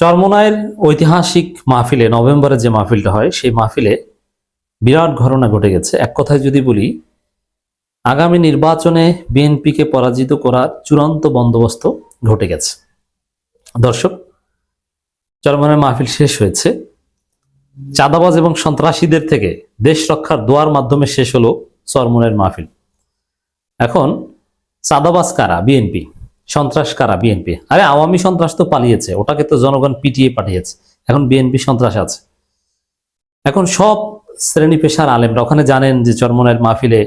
চরমনায়ের ঐতিহাসিক মাহফিলে নভেম্বরে যে মাহফিলটা হয়, সেই মাহফিলে বিরাট ঘটনা ঘটে গেছে। এক কথায় যদি বলি, আগামী নির্বাচনে বিএনপিকে পরাজিত করার চূড়ান্ত বন্দোবস্ত ঘটে গেছে। দর্শক চরমনায়ের মাহফিল শেষ হয়েছে। চাঁদাবাজ এবং সন্ত্রাসীদের থেকে দেশ রক্ষার দোয়ার মাধ্যমে শেষ হলো চরমনের মাহফিল। এখন চাঁদাবাজ কারা? বিএনপি। সন্ত্রাস কারা? বিএনপি আরে আওয়ামী সন্ত্রাস তো পালিয়েছে, ওটাকে তো জনগণ পিটিয়ে পাঠিয়েছে। এখন বিএনপি সন্ত্রাস আছে। এখন সব শ্রেণি পেশার আলেমরা ওখানে জানেন যে চরমনের মাহফিলে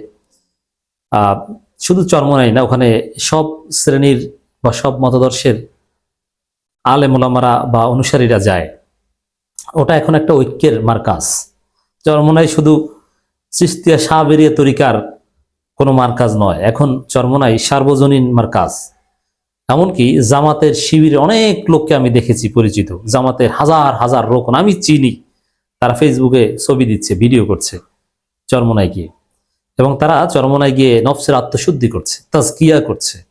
শুধু চরমনাই না, ওখানে সব শ্রেণির বা সব মতাদর্শের আলেমুলামারা বা অনুসারীরা যায়। ওটা এখন একটা ঐক্যের মার্কাজ। চরমনাই শুধু সৃষ্টিয়া শাহ বেরিয়ে তরিকার কোনো মার্কাজ নয়, এখন চরমনাই সার্বজনীন মার্কাজ। এমনকি জামাতের শিবিরে অনেক লোককে আমি দেখেছি পরিচিত। জামাতের হাজার হাজার লোক আমি চিনি। তারা ফেসবুকে ছবি দিচ্ছে ভিডিও করছে, চরমনায় গিয়ে। এবং তারা চরমনায় গিয়ে নফসের আত্মশুদ্ধি করছে, তাজকিয়া করছে,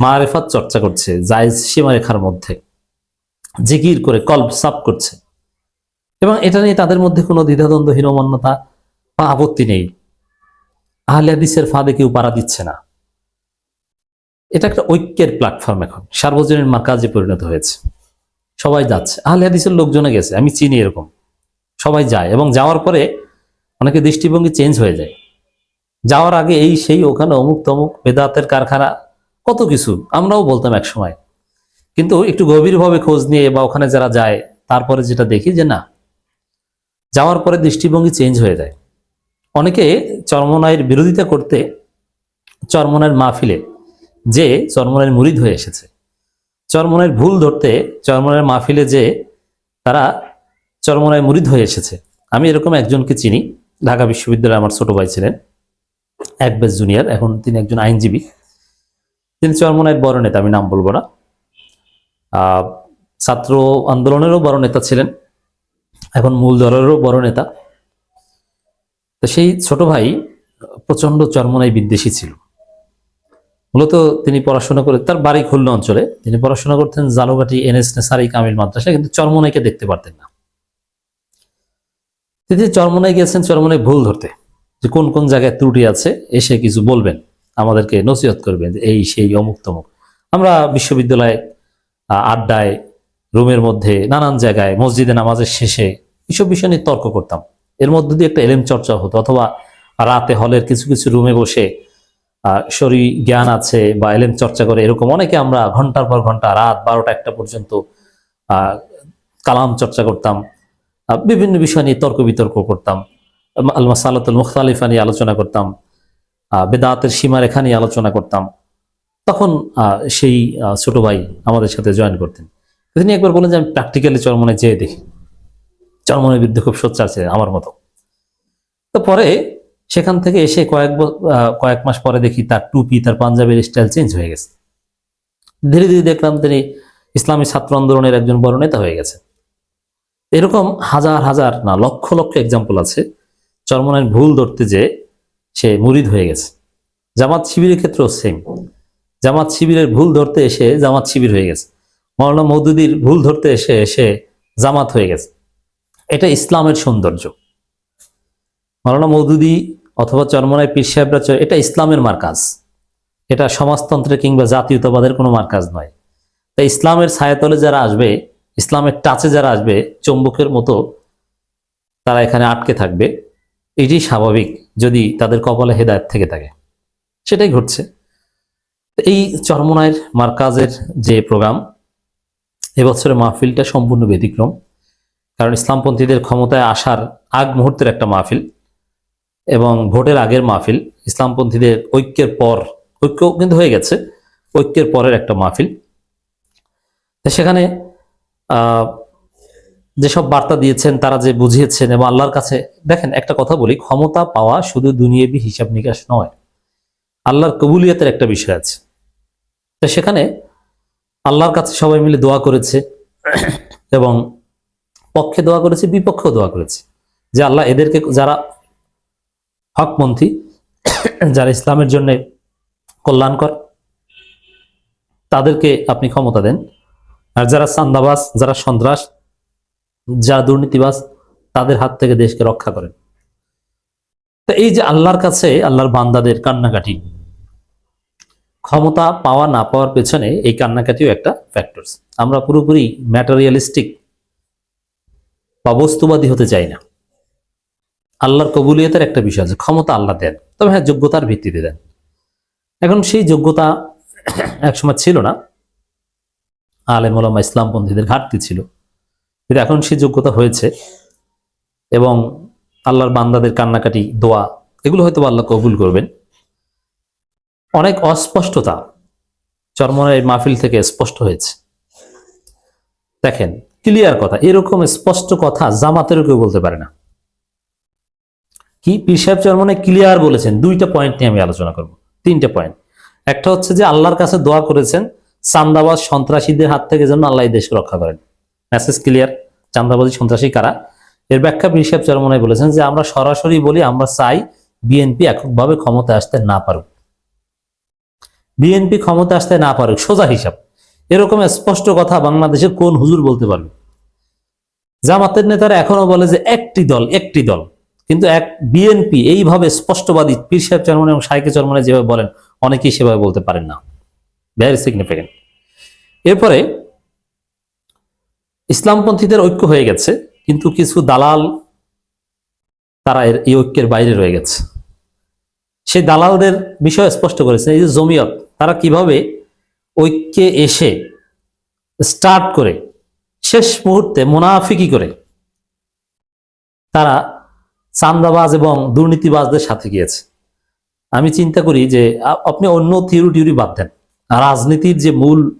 মারেফাত চর্চা করছে, জায়জ সীমারেখার মধ্যে। জিকির করে কল্প সাপ করছে। এবং এটা নিয়ে তাদের মধ্যে কোনো দ্বিধাদ্বন্দ্ব হীনমন্যতা বা আপত্তি নেই। আহলে হাদিসের ফাঁদে কেউ পাড়া দিচ্ছে না। এটা একটা ঐক্যের প্ল্যাটফর্ম এখন। সার্বজনীন মার্কাজে পরিণত হয়েছে। সবাই যাচ্ছে। আহলে হাদিসের লোকজনে গেছে। আমি চিনি এরকম। সবাই যায় এবং যাওয়ার পরে অনেকে দৃষ্টিভঙ্গি চেঞ্জ হয়ে যায়। যাওয়ার আগে এই সেই ওখানে অমুক তমুক বেদাতের কারখানা, কত কিছু। আমরাও বলতাম এক সময়। কিন্তু একটু গভীরভাবে খোঁজ নিয়ে বা ওখানে যারা যায়, তারপরে যেটা দেখি যে না, যাওয়ার পরে দৃষ্টিভঙ্গি চেঞ্জ হয়ে যায়। অনেকে চরমনায়ের বিরোধিতা করতে চরমনায়ের মাহফিলে যে চরমনায়ের মুরিদ হয়ে এসেছে। চরমনায়ের ভুল ধরতে চরমনায়ের মাহফিলে যে তারা চরমনায় মুরিদ হয়ে এসেছে। আমি এরকম একজনকে চিনি, ঢাকা বিশ্ববিদ্যালয়ে আমার ছোট ভাই ছিলেন এক বেশ জুনিয়র, এখন তিনি একজন আইনজীবী। তিনি চরমনায়ের বড় নেতা, আমি নাম বলব না। ছাত্র আন্দোলনেরও বড় নেতা ছিলেন, এখন মূল দলেরও বড় নেতা। তো সেই ছোট ভাই প্রচণ্ড চরমনাই বিদ্বেষী ছিল। মূলত তিনি পড়াশোনা করে তার বাড়ি খুলনা অঞ্চলে। তিনি পড়াশোনা করতেন জালুঘাটি এনএস নেসারি কামিল মাদ্রাসা কিন্তু চরমনাইকে দেখতে পারতেন না। তিনি চরমনাই গেছেন চরমনাই ভুল ধরতে। যে কোন কোন জায়গায় ত্রুটি আছে, এসে কিছু বলবেন। আমাদেরকে নসিহত করবেন যে এই সেই অমুক তমুক। আমরা বিশ্ববিদ্যালয়ে আড্ডায়, রুমের মধ্যে, নানান জায়গায়, মসজিদে নামাজের শেষে এসব বিষয় নিয়ে তর্ক করতাম। এর মধ্যে দিয়ে একটা এলেম চর্চা হতো, অথবা রাতে হলের কিছু কিছু রুমে বসে শরী জ্ঞান আছে বা এলেম চর্চা করে এরকম অনেকে আমরা ঘণ্টার পর ঘণ্টা, রাত বারোটা একটা পর্যন্ত কালাম চর্চা করতাম বিভিন্ন বিষয় নিয়ে তর্ক বিতর্ক করতাম আলমা সালাতুল মুখতালিফা নিয়ে আলোচনা করতাম বেদাতের সীমারেখা নিয়ে আলোচনা করতাম। তখন সেই ছোট ভাই আমাদের সাথে জয়েন করতেন। তিনি একবার বলেন যে, আমি প্র্যাকটিক্যালি চরমনে যেয়ে দেখি। চরমনের বিরুদ্ধে খুব সোচ্চার ছিলেন আমার মতো। তো পরে সেখান থেকে এসে কয়েক কয়েক মাস পরে দেখি তার টুপি, তার পাঞ্জাবের স্টাইল চেঞ্জ হয়ে গেছে। ধীরে ধীরে দেখলাম তিনি ইসলামী ছাত্র আন্দোলনের একজন বড় নেতা হয়ে গেছে এরকম হাজার হাজার, না, লক্ষ লক্ষ এক্সাম্পল আছে চরমনের ভুল ধরতে যে সে মুরিদ হয়ে গেছে। জামাত শিবিরের ক্ষেত্রেও সেম জামাত শিবিরের ভুল ধরতে এসে জামাত শিবির হয়ে গেছে। মৌলানা মৌদুদির ভুল ধরতে এসে এসে জামাত হয়ে গেছে। এটা ইসলামের সৌন্দর্য। মৌলানা মৌদুদি অথবা চরমনায় পীর সাহেবরা এটা ইসলামের মার্কাজ। এটা সমাজতন্ত্রের কিংবা জাতীয়তাবাদের কোনো মার্কাজ নয়। তাই ইসলামের ছায়াতলে যারা আসবে, ইসলামের টাচে যারা আসবে, চম্বকের মতো তারা এখানে আটকে থাকবে। এটি স্বাভাবিক যদি তাদের কপালে হেদায়ত থেকে থাকে। সেটাই ঘটছে। এই চরমনায়ের মার্কাজের যে প্রোগ্রাম, এবছরের মাহফিলটা সম্পূর্ণ ব্যতিক্রম। কারণ ইসলামপন্থীদের ক্ষমতায় আসার আগ মুহূর্তের একটা মাহফিল। এবং ভোটের আগের মাহফিল ইসলামপন্থীদের ঐক্যের পর, ঐক্য কিন্তু হয়ে গেছে, ঐক্যের পরের একটা মাহফিল। সেখানে যেসব বার্তা দিয়েছেন, তারা যে বুঝিয়েছেন এবং আল্লাহর কাছে, দেখেন একটা কথা বলি, ক্ষমতা পাওয়া শুধু দুনিয়াবি হিসাব নিকাশ নয়, আল্লাহর কবুলিয়তের একটা বিষয় আছে। তো সেখানে আল্লাহর কাছে সবাই মিলে দোয়া করেছে এবং পক্ষে দোয়া করেছে, বিপক্ষেও দোয়া করেছে যে আল্লাহ এদেরকে, যারা হকপন্থী যারা ইসলামের জন্য কল্যাণকর, তাদেরকে আপনি ক্ষমতা দেন। আর যারা চান্দাবাজ যারা সন্ত্রাস, যারা দুর্নীতিবাস তাদের হাত থেকে দেশকে রক্ষা করেন। তো এই যে আল্লাহর কাছে, আল্লাহর বান্দাদের কান্নাকাটি, ক্ষমতা পাওয়া না পাওয়ার পেছনে এই কান্নাকাটিও একটা ফ্যাক্টরস আমরা পুরোপুরি ম্যাটারিয়ালিস্টিক বা বস্তুবাদী হতে চাই না। আল্লাহর কবুলিয়তের একটা বিষয় আছে, ক্ষমতা আল্লাহ দেন। তবে হ্যাঁ যোগ্যতার ভিত্তিতে দেন। এখন সেই যোগ্যতা একসময় ছিল না। আলেম ওলামা ইসলামপন্থীদের ঘাটতি ছিল। কিন্তু এখন সেই যোগ্যতা হয়েছে এবং আল্লাহর বান্দাদের কান্নাকাটি, দোয়া, এগুলো হয়তো আল্লাহ কবুল করবেন। অনেক অস্পষ্টতা চরমনের মাহফিল থেকে স্পষ্ট হয়েছে। দেখেন, ক্লিয়ার কথা, এরকম স্পষ্ট কথা জামাতেরও কেউ বলতে পারে না। কি? পীর সাহেব চরমনে ক্লিয়ার বলেছেন। দুইটা পয়েন্ট নিয়ে আমি আলোচনা করব। তিনটা পয়েন্ট একটা হচ্ছে যে আল্লাহর কাছে দোয়া করেছেন, চান্দাবাজ সন্ত্রাসীদের হাত থেকে যেন আল্লাহ দেশকে রক্ষা করেন। মেসেজ ক্লিয়ার চান্দাবাজি সন্ত্রাসী কারা? এর ব্যাখ্যা পীর সাহেব চরমনে বলেছেন যে, আমরা সরাসরি বলি, আমরা চাই বিএনপি এককভাবে ক্ষমতায় আসতে না পারুক। বিএনপি ক্ষমতা আসতে না পারুক, সোজা হিসাব। এরকম স্পষ্ট কথা বাংলাদেশের কোন হুজুর বলতে পারবে? জামাতের নেতারা এখনও বলে যে, একটি দল একটি দল। কিন্তু এক বিএনপি এইভাবে স্পষ্টবাদী পীর সাহেব চরমনে এবং সাইকে চরমনে যেভাবে বলেন, অনেকেই সেভাবে বলতে পারেন না। ভেরি সিগনিফিকেন্ট এরপরে, ইসলামপন্থীদের ঐক্য হয়ে গেছে, কিন্তু কিছু দালাল তারা এই ঐক্যের বাইরে রয়ে গেছে। সেই দালালদের বিষয় স্পষ্ট করেছে, এই যে জমিয়ত, তারা কীভাবে ঐক্যে এসে স্টার্ট করে, শেষ মুহূর্তে মুনাফিকি করে, তারা চান্দাবাজ এবং দুর্নীতিবাজদের সাথে গিয়েছে। আমি চিন্তা করি যে আপনি অন্য থিওরি টিউরি বাদ দেন। রাজনীতির যে মূল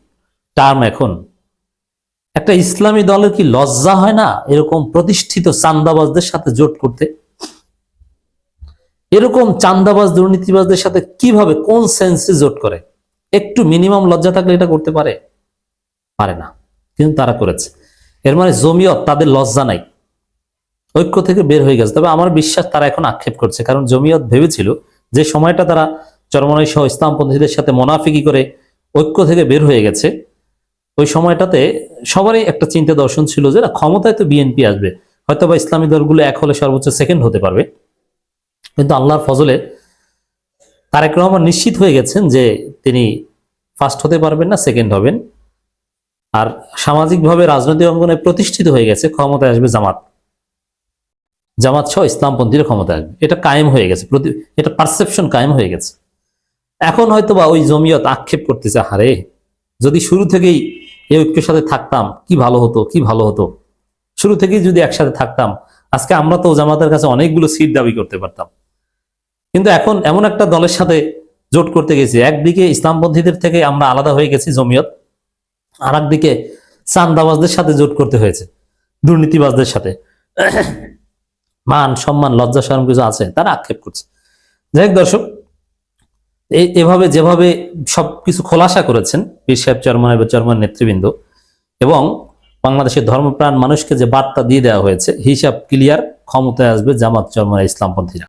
টার্ম এখন, একটা ইসলামী দলের কি লজ্জা হয় না এরকম প্রতিষ্ঠিত চান্দাবাজদের সাথে জোট করতে? এরকম চান্দাবাজ, দুর্নীতিবাজদের সাথে কীভাবে, কোন সেন্সে জোট করে? একটু মিনিমাম লজ্জা থাকলে এটা করতে পারে? পারে না। কিন্তু তারা করেছে। এর মানে জমিয়ত, তাদের লজ্জা নাই। ঐক্য থেকে বের হয়ে গেছে। তবে আমার বিশ্বাস তারা এখন আক্ষেপ করছে। কারণ জমিয়ত ভেবেছিল যে সময়টা তারা চরমনাই সহ ইসলামপন্থীদের সাথে মোনাফিকি করে ঐক্য থেকে বের হয়ে গেছে। ওই সময়টাতে সবারই একটা চিন্তা দর্শন ছিল যে ক্ষমতায় তো বিএনপি আসবে। হয়তো বা ইসলামী দলগুলো এক হলে সর্বোচ্চ সেকেন্ড হতে পারবে। কিন্তু আল্লাহর ফজলে তারেক রহমান নিশ্চিত হয়ে গেছেন যে তিনি ফার্স্ট হতে পারবেন না সেকেন্ড হবেন। আর সামাজিকভাবে রাজনৈতিক অঙ্গনে প্রতিষ্ঠিত হয়ে গেছে, ক্ষমতায় আসবে জামাত। জামাত সহ ইসলামপন্থীর ক্ষমতা আসবে। এটা কায়েম হয়ে গেছে। প্রতি এটা পারসেপশন কায়েম হয়ে গেছে। এখন হয়তো বা ওই জমিয়ত আক্ষেপ করতেছে, হারে, যদি শুরু থেকেই এই ঐক্যের সাথে থাকতাম, কি ভালো হতো, কি ভালো হতো? শুরু থেকেই যদি একসাথে থাকতাম, আজকে আমরা তো জামাতের কাছে অনেকগুলো সিট দাবি করতে পারতাম। কিন্তু এখন এমন একটা দলের সাথে জোট করতে গেছি। একদিকে ইসলামপন্থীদের থেকে আমরা আলাদা হয়ে গেছি জমিয়ত আর একদিকে চান্দাবাজদের সাথে জোট করতে হয়েছে, দুর্নীতিবাজদের সাথে। মান, সম্মান, লজ্জা সরম কিছু আছে, তারা আক্ষেপ করছে। যাই দর্শক এভাবে যেভাবে সবকিছু খোলাসা করেছেন, পীর সাহেব এবং চরমান নেতৃবৃন্দ, এবং বাংলাদেশের ধর্মপ্রাণ মানুষকে যে বার্তা দিয়ে দেওয়া হয়েছে, হিসাব ক্লিয়ার ক্ষমতায় আসবে জামাত চরমান ইসলামপন্থীরা।